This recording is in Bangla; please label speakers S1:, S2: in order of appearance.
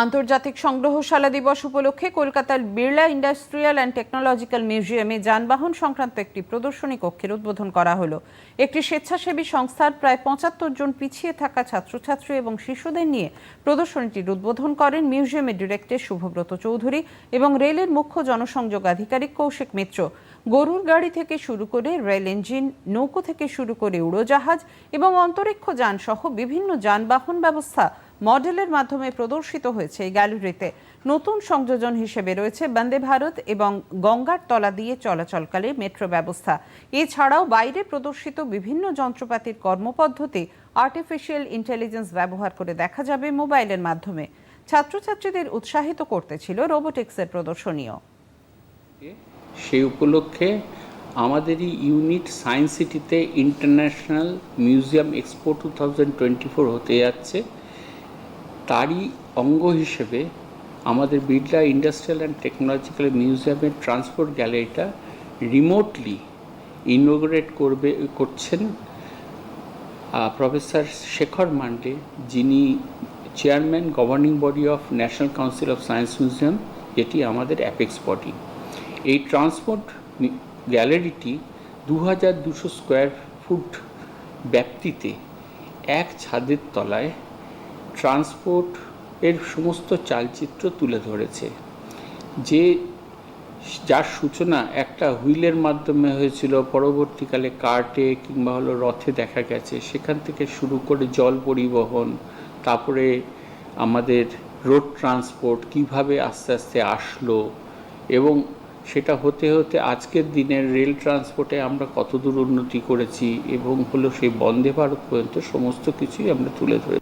S1: আন্তর্জাতিক সংগ্রহশালা দিবস উপলক্ষে কলকাতার বিড়লা ইন্ডাস্ট্রিয়াল অ্যান্ড টেকনোলজিক্যাল মিউজিয়ামে যানবাহন সংক্রান্ত একটি প্রদর্শনী কক্ষের উদ্বোধন করা হলো। একটি স্বেচ্ছাসেবী সংস্থার প্রায় পঁচাত্তর জন পিছিয়ে থাকা ছাত্রছাত্রী এবং শিশুদের নিয়ে প্রদর্শনীটির উদ্বোধন করেন মিউজিয়ামের ডিরেক্টর শুভব্রত চৌধুরী এবং রেলের মুখ্য জনসংযোগ আধিকারিক কৌশিক মিত্র। গরুর গাড়ি থেকে শুরু করে রেল ইঞ্জিন, নৌকো থেকে শুরু করে উড়োজাহাজ এবং অন্তরিক্ষ যান সহ বিভিন্ন যানবাহন ব্যবস্থা মডেলের মাধ্যমে প্রদর্শিত হয়েছে এই গ্যালারিতে। নতুন সংযোজন হিসেবে রয়েছে বন্দে ভারত এবং গঙ্গার তলা দিয়ে চলাচলকালে মেট্রো ব্যবস্থা। এছাড়াও বাইরে প্রদর্শিত বিভিন্ন যন্ত্রপাতির কর্মপদ্ধতি আর্টিফিশিয়াল ইন্টেলিজেন্স ব্যবহার করে দেখা যাবে মোবাইলের মাধ্যমে। ছাত্রছাত্রীদের উৎসাহিত করতে ছিল রোবোটিক্সের প্রদর্শনীও।
S2: সেই উপলক্ষে আমাদেরই ইউনিট সায়েন্স সিটিতে international museum expo two thousand twenty four হতে যাচ্ছে। তারই অঙ্গ হিসেবে আমাদের বিড়লা ইন্ডাস্ট্রিয়াল অ্যান্ড টেকনোলজিক্যাল মিউজিয়ামের ট্রান্সপোর্ট গ্যালারিটা রিমোটলি ইনোগ্রেট করবে, করছেন প্রফেসর শেখর মান্ডে, যিনি chairman governing body of national council of science museum, যেটি আমাদের অ্যাপেক্স বডি। এই ট্রান্সপোর্ট গ্যালারিটি দু হাজার দুশো স্কোয়ার ফুট ব্যাপ্তিতে এক ছাদের তলায় ট্রান্সপোর্ট এর সমস্ত চালচিত্র তুলে ধরেছে। যে, যার সূচনা একটা হুইলের মাধ্যমে হয়েছিল, পরবর্তীকালে কার্টে কিংবা হলো রথে দেখা গেছে, সেখান থেকে শুরু করে জল পরিবহন, তারপরে আমাদের রোড ট্রান্সপোর্ট কীভাবে আস্তে আস্তে আসলো এবং সেটা হতে হতে আজকের দিনের রেল ট্রান্সপোর্টে আমরা কতদূর উন্নতি করেছি এবং হলো সেই বন্দে ভারত পর্যন্ত সমস্ত কিছুই আমরা তুলে ধরে